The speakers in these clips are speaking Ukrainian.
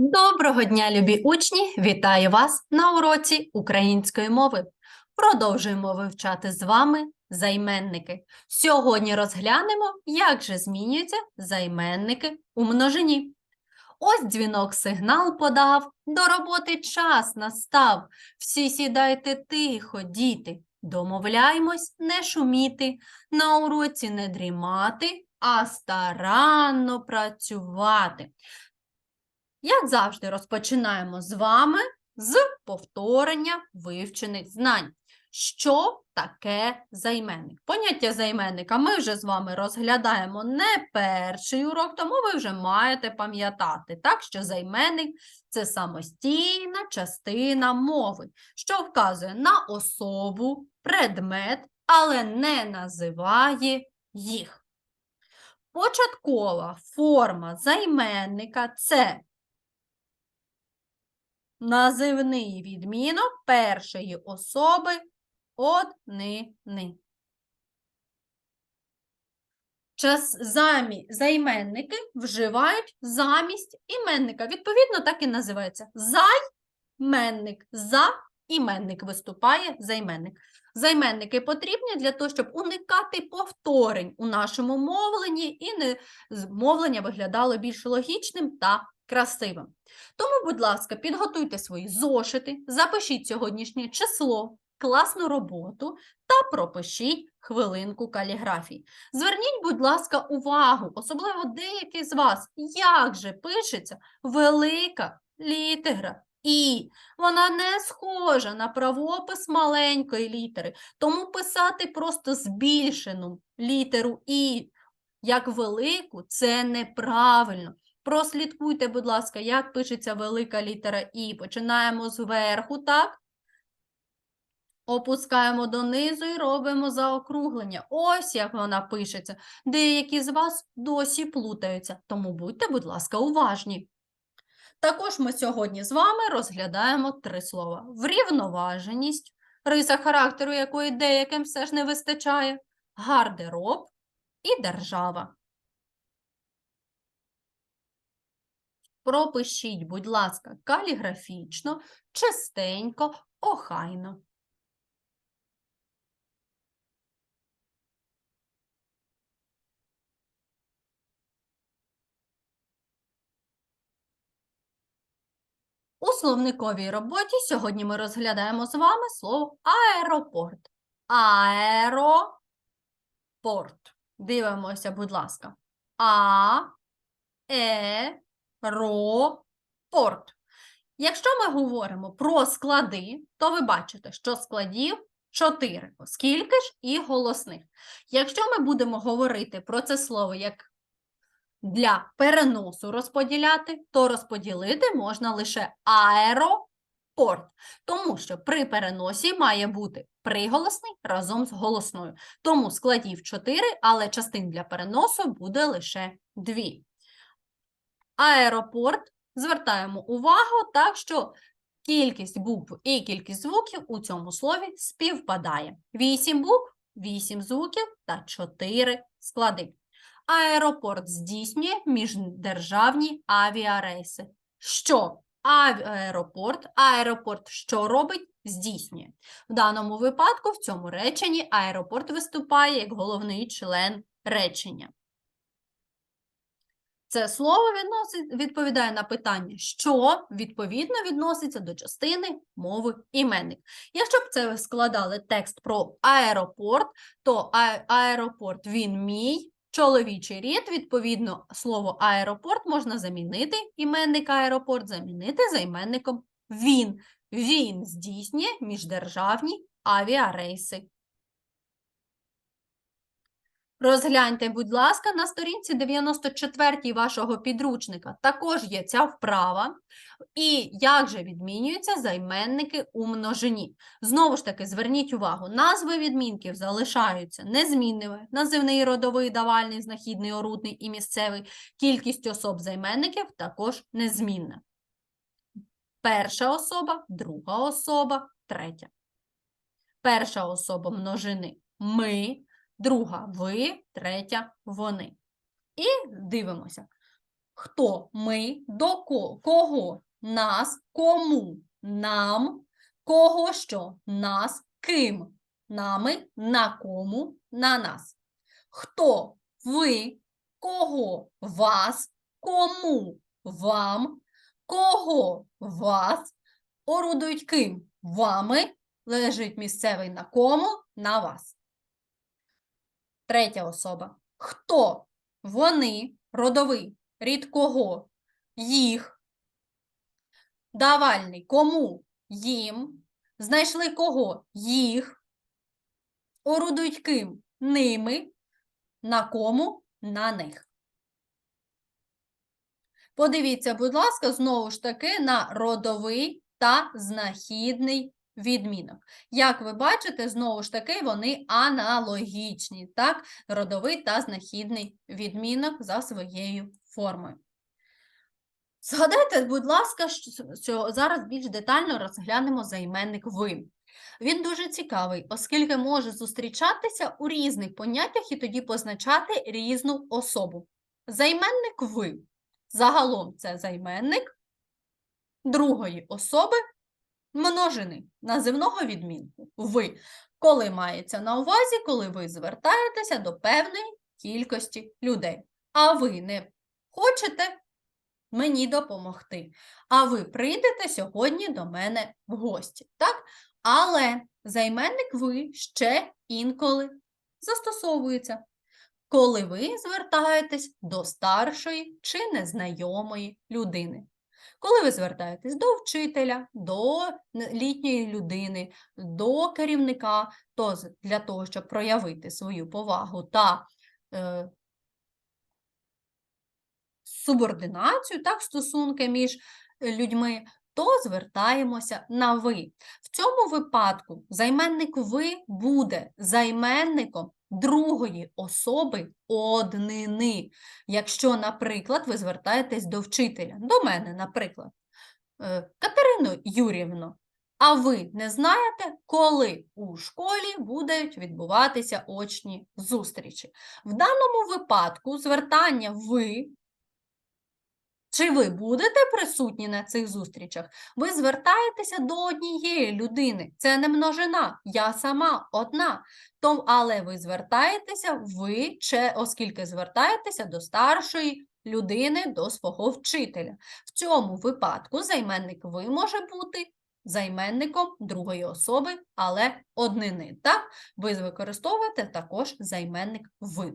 Доброго дня, любі учні! Вітаю вас на уроці української мови. Продовжуємо вивчати з вами займенники. Сьогодні розглянемо, як же змінюються займенники у множині. Ось дзвінок сигнал подав, до роботи час настав. Всі сідайте тихо, діти, домовляймось не шуміти, на уроці не дрімати, а старанно працювати. Як завжди, розпочинаємо з вами з повторення вивчених знань. Що таке займенник? Поняття займенника ми вже з вами розглядаємо не перший урок, тому ви вже маєте пам'ятати, так, що займенник це самостійна частина мови, що вказує на особу, предмет, але не називає їх. Початкова форма займенника це називний відмінок першої особи однини. Час замі... займенники вживають замість іменника. Відповідно, так і називається займенник. За іменник виступає займенник. Займенники потрібні для того, щоб уникати повторень у нашому мовленні і не мовлення виглядало більш логічним та красивим. Тому, будь ласка, підготуйте свої зошити, запишіть сьогоднішнє число, класну роботу та пропишіть хвилинку каліграфії. Зверніть, будь ласка, увагу, особливо деякі з вас, як же пишеться велика літера І. Вона не схожа на правопис маленької літери, тому писати просто збільшену літеру І як велику це неправильно. Прослідкуйте, будь ласка, як пишеться велика літера І. Починаємо зверху, так? Опускаємо донизу і робимо заокруглення. Ось як вона пишеться. Деякі з вас досі плутаються, тому будьте, будь ласка, уважні. Також ми сьогодні з вами розглядаємо три слова: врівноваженість, риса характеру, якої деяким все ж не вистачає, гардероб і держава. Пропишіть, будь ласка, каліграфічно, чистенько, охайно. У словниковій роботі сьогодні ми розглядаємо з вами слово аеропорт. Аеропорт. Дивимося, будь ласка. А, е, ро, порт. Якщо ми говоримо про склади, то ви бачите, що складів 4, оскільки ж і голосних. Якщо ми будемо говорити про це слово як для переносу розподіляти, то розподілити можна лише аеропорт, тому що при переносі має бути приголосний разом з голосною. Тому складів 4, але частин для переносу буде лише 2. Аеропорт звертаємо увагу, так що кількість букв і кількість звуків у цьому слові співпадає. 8 букв, 8 звуків та 4 склади. Аеропорт здійснює міждержавні авіарейси. Що? Аеропорт. Аеропорт що робить? Здійснює. В даному випадку, в цьому реченні, аеропорт виступає як головний член речення. Це слово відносить, відповідає на питання, що відповідно відноситься до частини мови іменник. Якщо б це складали текст про аеропорт, то аеропорт він мій, чоловічий рід, відповідно, слово аеропорт можна замінити, іменник аеропорт замінити займенником він. Він здійснює міждержавні авіарейси. Розгляньте, будь ласка, на сторінці 94 вашого підручника. Також є ця вправа. І як же відмінюються займенники у множині? Знову ж таки, зверніть увагу, назви відмінків залишаються незмінними. Називний, родовий, давальний, знахідний, орудний і місцевий. Кількість особ займенників також незмінна. Перша особа, друга особа, третя. Перша особа множини ми, друга ви, третя вони. І дивимося. Хто? Ми, до ко- кого? Нас, кому? Нам, кого що? Нас, ким? Нами, на кому? На нас. Хто? Ви, кого? Вас, кому? Вам, кого? Вас. Орудують ким? Вами. Лежить місцевий на кому? На вас. Третя особа. Хто? Вони, родовий, рід кого? Їх. Давальний кому? Їм. Знайшли кого? Їх. Орудують ким? Ними. На кому? На них. Подивіться, будь ласка, знову ж таки на родовий та знахідний відмінок. Як ви бачите, знову ж таки, вони аналогічні, так? Родовий та знахідний відмінок за своєю формою. Згадайте, будь ласка, що зараз більш детально розглянемо займенник ви. Він дуже цікавий, оскільки може зустрічатися у різних поняттях і тоді позначати різну особу. Займенник ви. Загалом це займенник другої особи множини називного відмінку. Ви. Коли мається на увазі, коли ви звертаєтеся до певної кількості людей. А ви не хочете мені допомогти. А ви прийдете сьогодні до мене в гості. Так? Але займенник ви ще інколи застосовується, коли ви звертаєтесь до старшої чи незнайомої людини. Коли ви звертаєтесь до вчителя, до літньої людини, до керівника, то для того, щоб проявити свою повагу та е, субординацію, так, стосунки між е, людьми, то звертаємося на ви. В цьому випадку займенник ви буде займенником другої особи однини. Якщо, наприклад, ви звертаєтесь до вчителя, до мене, наприклад, Катерину Юрівну, а ви не знаєте, коли у школі будуть відбуватися очні зустрічі? В даному випадку звертання ви чи ви будете присутні на цих зустрічах? Ви звертаєтеся до однієї людини. Це не множина, я сама одна. Том, але ви звертаєтеся, ви, че- оскільки звертаєтеся до старшої людини, до свого вчителя. В цьому випадку займенник ви може бути займенником другої особи, але однини. Так? Ви використовуєте також займенник ви.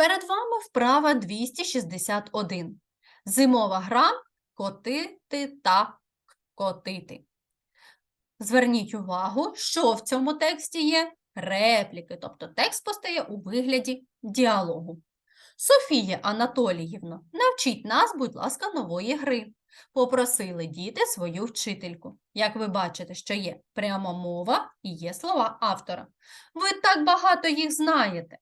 Перед вами вправа 261. Зимова гра котити та котити. Зверніть увагу, що в цьому тексті є репліки, тобто текст постає у вигляді діалогу. Софія Анатоліївна, навчіть нас, будь ласка, нової гри. Попросили діти свою вчительку. Як ви бачите, що є пряма мова і є слова автора. Ви так багато їх знаєте.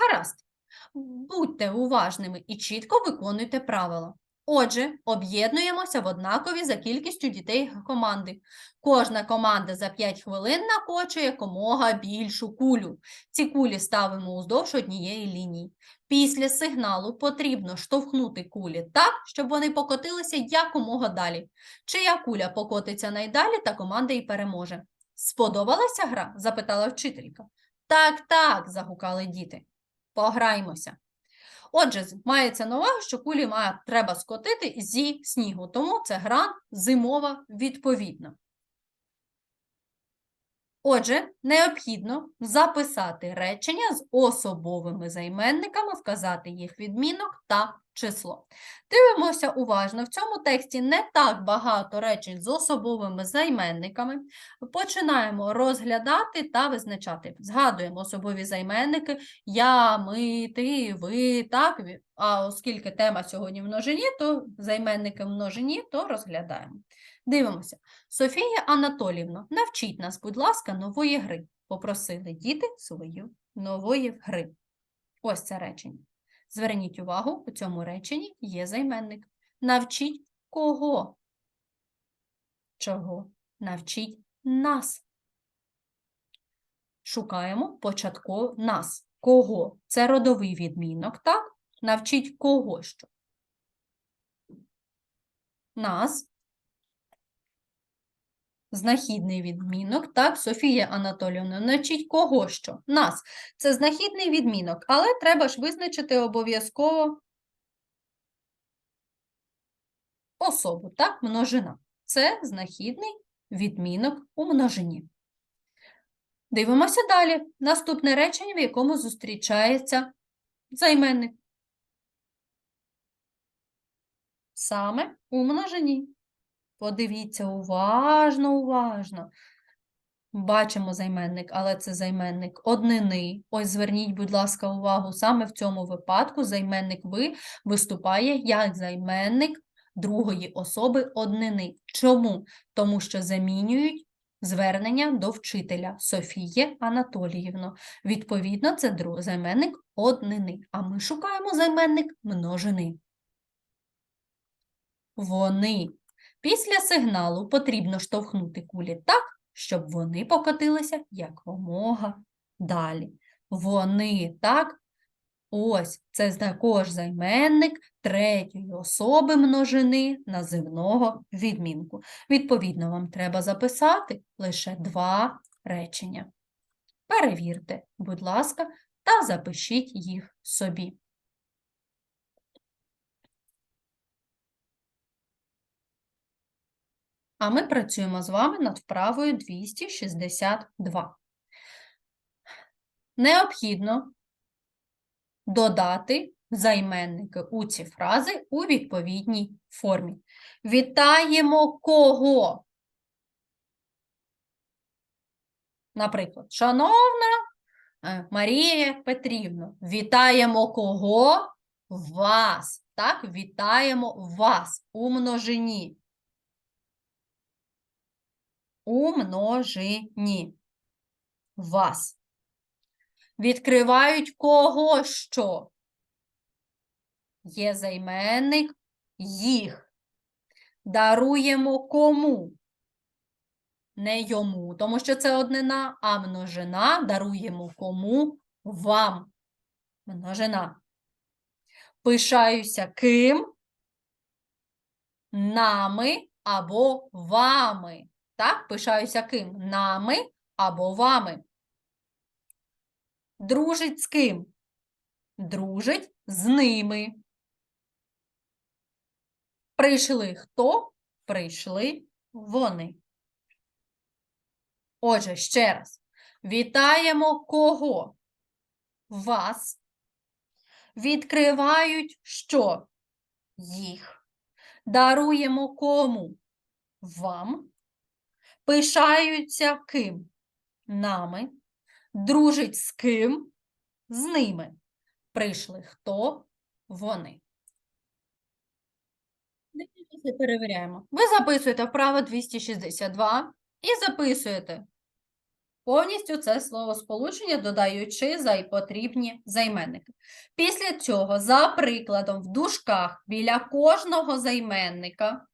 Гаразд. Будьте уважними і чітко виконуйте правила. Отже, об'єднуємося в однакові за кількістю дітей команди. Кожна команда за 5 хвилин накочує якомога більшу кулю. Ці кулі ставимо уздовж однієї лінії. Після сигналу потрібно штовхнути кулі так, щоб вони покотилися якомога далі. Чия куля покотиться найдалі, та команда і переможе. Сподобалася гра? запитала вчителька. Так, так, загукали діти. Пограймося. Отже, мається на увагу, що кулі має, треба скотити зі снігу, тому це гра зимова відповідно. Отже, необхідно записати речення з особовими займенниками, вказати їх відмінок та число. Дивимося уважно. В цьому тексті не так багато речень з особовими займенниками. Починаємо розглядати та визначати. Згадуємо особові займенники я, ми, ти, ви, так. А оскільки тема сьогодні в множині, то займенники в множині, то розглядаємо. Дивимося. Софія Анатолівна, навчіть нас, будь ласка, нової гри. Попросили діти свою нової гри. Ось це речення. Зверніть увагу, у цьому реченні є займенник. Навчіть кого? Чого? Навчіть нас. Шукаємо початково нас. Кого? Це родовий відмінок, так? Навчіть кого що? Нас. Знахідний відмінок. Так, Софія Анатоліївна, навчіть кого що? Нас. Це знахідний відмінок, але треба ж визначити обов'язково особу, так, множина. Це знахідний відмінок у множині. Дивимося далі. Наступне речення, в якому зустрічається займенник. Саме у множині. Подивіться уважно, уважно. Бачимо займенник, але це займенник однини. Ось зверніть, будь ласка, увагу, саме в цьому випадку займенник ви виступає як займенник другої особи однини. Чому? Тому що замінюють звернення до вчителя Софії Анатоліївно. Відповідно, це займенник однини, а ми шукаємо займенник множини. Вони. Після сигналу потрібно штовхнути кулі так, щоб вони покотилися якомога далі. Вони, так? Ось, це також займенник третьої особи множини називного відмінку. Відповідно, вам треба записати лише два речення. Перевірте, будь ласка, та запишіть їх собі. А ми працюємо з вами над вправою 262. Необхідно додати займенники у ці фрази у відповідній формі. Вітаємо кого? Наприклад, шановна е, Марія Петрівна, вітаємо кого? Вас. Так, вітаємо вас у множині. У множині. Вас. Відкривають кого що? Є займенник їх. Даруємо кому? Не йому, тому що це однина, а множина даруємо кому? Вам. Множина. Пишаюся ким? Нами або вами. Так, пишаюся ким? Нами або вами. Дружить з ким? Дружить з ними. Прийшли хто? Прийшли вони. Отже, ще раз. Вітаємо кого? Вас. Відкривають що? Їх. Даруємо кому? Вам. Пишаються ким? Нами. Дружить з ким? З ними. Прийшли хто? Вони. Перевіряємо. Ви записуєте вправо 262 і записуєте повністю це словосполучення, додаючи за потрібні займенники. Після цього, за прикладом, в дужках біля кожного займенника,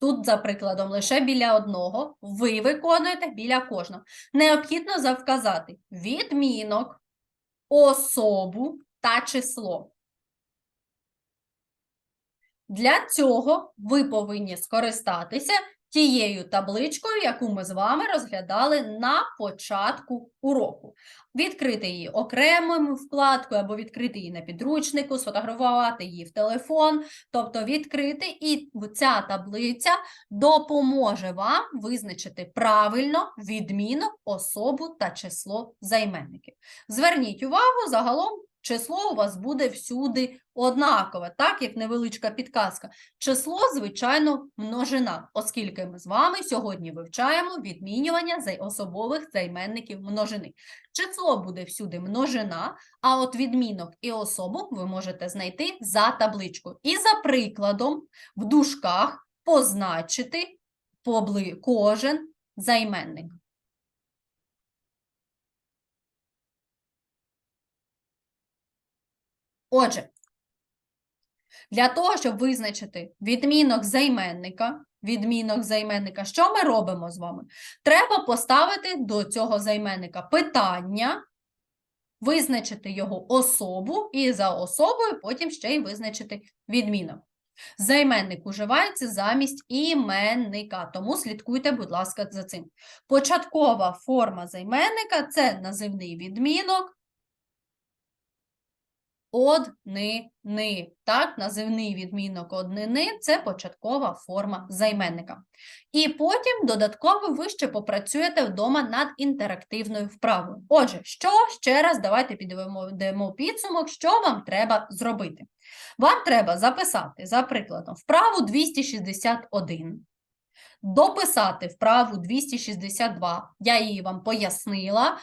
тут, за прикладом, лише біля одного, ви виконуєте біля кожного. Необхідно завказати відмінок, особу та число. Для цього ви повинні скористатися тією табличкою, яку ми з вами розглядали на початку уроку. Відкрити її окремою вкладкою або відкрити її на підручнику, сфотографувати її в телефон, тобто відкрити, і ця таблиця допоможе вам визначити правильно відмінок, особу та число займенників. Зверніть увагу, загалом число у вас буде всюди однакове, так як невеличка підказка. Число, звичайно, множина, оскільки ми з вами сьогодні вивчаємо відмінювання особових займенників множини. Число буде всюди множина, а от відмінок і особу ви можете знайти за табличкою. І за прикладом в дужках позначити кожен займенник. Отже, для того, щоб визначити відмінок займенника, відмінок займенника, що ми робимо з вами? Треба поставити до цього займенника питання визначити його особу і за особою потім ще й визначити відмінок. Займенник уживається замість іменника, тому слідкуйте, будь ласка, за цим. Початкова форма займенника це називний відмінок однини. Так, називний відмінок однини це початкова форма займенника. І потім додатково ви ще попрацюєте вдома над інтерактивною вправою. Отже, що ще раз давайте підведемо підсумок, що вам треба зробити. Вам треба записати, за прикладом, вправу 261, дописати вправу 262, я її вам пояснила,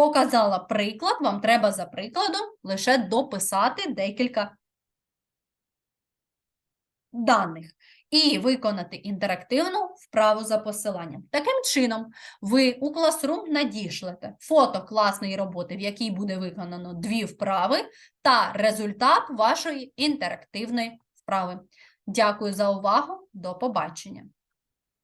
показала приклад, вам треба за прикладом лише дописати декілька даних і виконати інтерактивну вправу за посиланням. Таким чином, ви у Classroom надішлете фото класної роботи, в якій буде виконано дві вправи, та результат вашої інтерактивної вправи. Дякую за увагу. До побачення!